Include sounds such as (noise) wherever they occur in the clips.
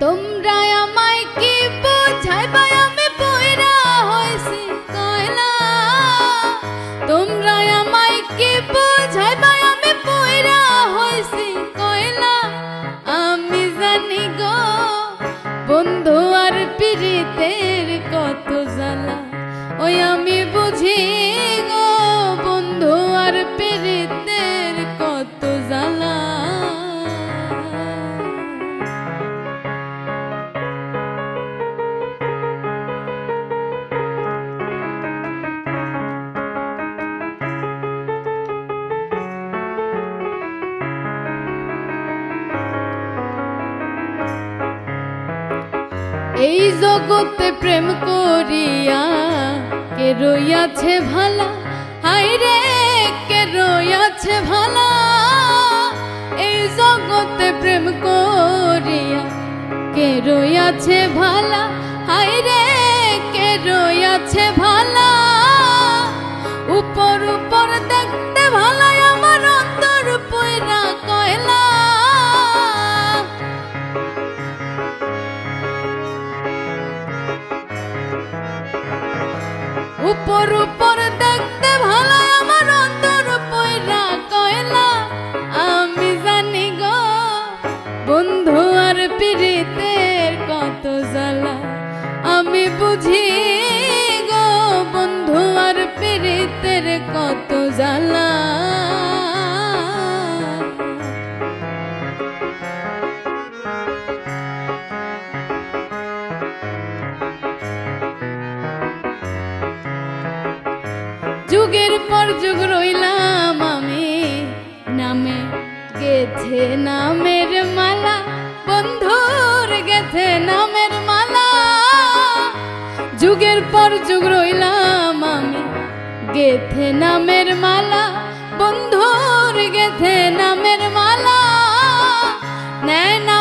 তোমরা এই জগতে প্রেম করিয়া কে রইয়াছে ভালা? হাই রে, কে রইয়াছে ভালা? এই জগতে প্রেম করিয়া কে রইয়াছে ভালা? হাই রে, কে রইয়াছে ভালা? উপর উপর দেখতে ভালো, আমার অন্তর কয়লা। আমি জানি গো, বন্ধু আর পিড়িতের কত জ্বালা। আমি বুঝি যুগের পর যুগ রইলাম আমি। নামে গেছে নামের মালা, বন্ধুর গেছে নামের মালা। যুগের পর যুগ রইলাম আমি গেথে নামের মালা, বন্ধুর গেথে নামের মালা। নেয় না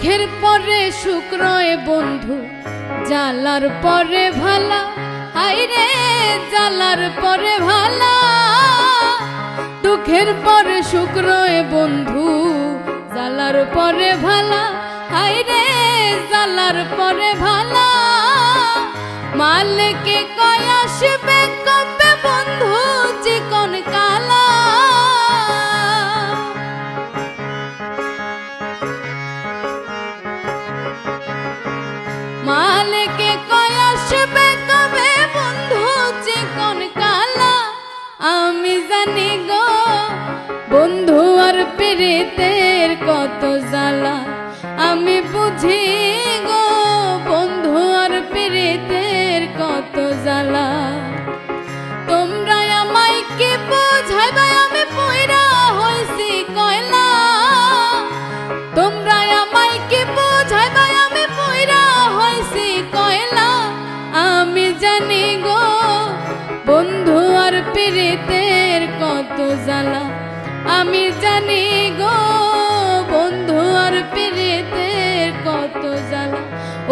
দুঃখের পরে শুক্রয় বন্ধু, জ্বালার পরে ভালা হাই রে জ্বালার পরে ভালা। দুঃখের পরে শুক্রয় বন্ধু, জ্বালার পরে ভালা হাই রে জ্বালার পরে ভালা। মালিকে কয়, আসবে কবে বন্ধু? চিকন কালা আর পীড়িতের কত জ্বালা? আমি বুঝি গো বন্ধু আর পীড়িতের কত জ্বালা। তোমরা আমায় কি বুঝাইবা আমি পয়রা হইছি কয়লা। তোমরা আমায় কি বুঝাইবা আমি পয়রা হইছি কয়লা। আমি জানি গো বন্ধু আর পীড়িতের কত জ্বালা। আমি জানি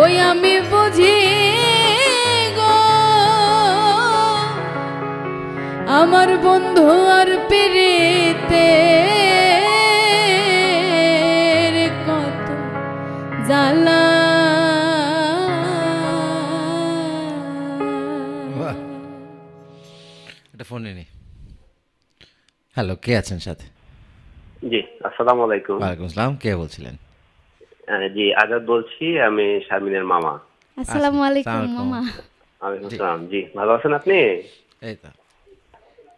ওই আমি বুঝি গো আমার বন্ধু আর পেরেতে কত জ্বালা। ফোনে নি। হ্যালো কে আছেন সাথে? জি আসসালামু আলাইকুম। ওয়ালাইকুম আসসালাম কে বলছিলেন? জি আজাদ বলছি আমি শারমিনের মামা। আসসালামু আলাইকুম মামা। ওয়ালাইকুম আসসালাম। জি ভালো আছেন আপনি? এই তো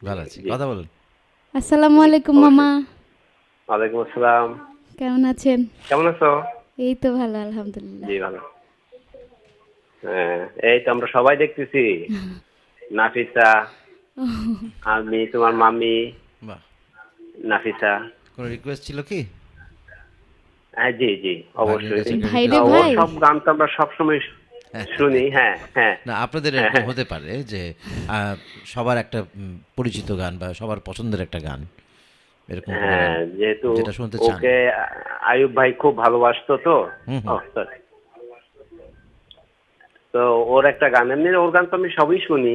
ভালো আছি। কথা বলুন। আসসালামু আলাইকুম মামা। ওয়ালাইকুম আসসালাম। কেমন আছেন? কেমন আছো? এই তো ভালো আলহামদুলিল্লাহ। জি ভালো। হ্যাঁ, এই তো আমরা সবাই দেখতেছি। (laughs) নাফিসা আমি তোমার মামি। নাফিসা। কোনো রিকোয়েস্ট ছিল কি? হ্যাঁ জি জি অবশ্যই। সব গান তো আমরা সবসময় শুনি হ্যাঁ হ্যাঁ। না আপনাদের এরকম হতে পারে যে সবার একটা পরিচিত গান বা সবার পছন্দের একটা গান এরকম হ্যাঁ যেহেতু ওকে আয়ুব ভাই খুব ভালোবাসতো তো। তো ওর একটা গান এমনি ওর গান তো আমি সবই শুনি।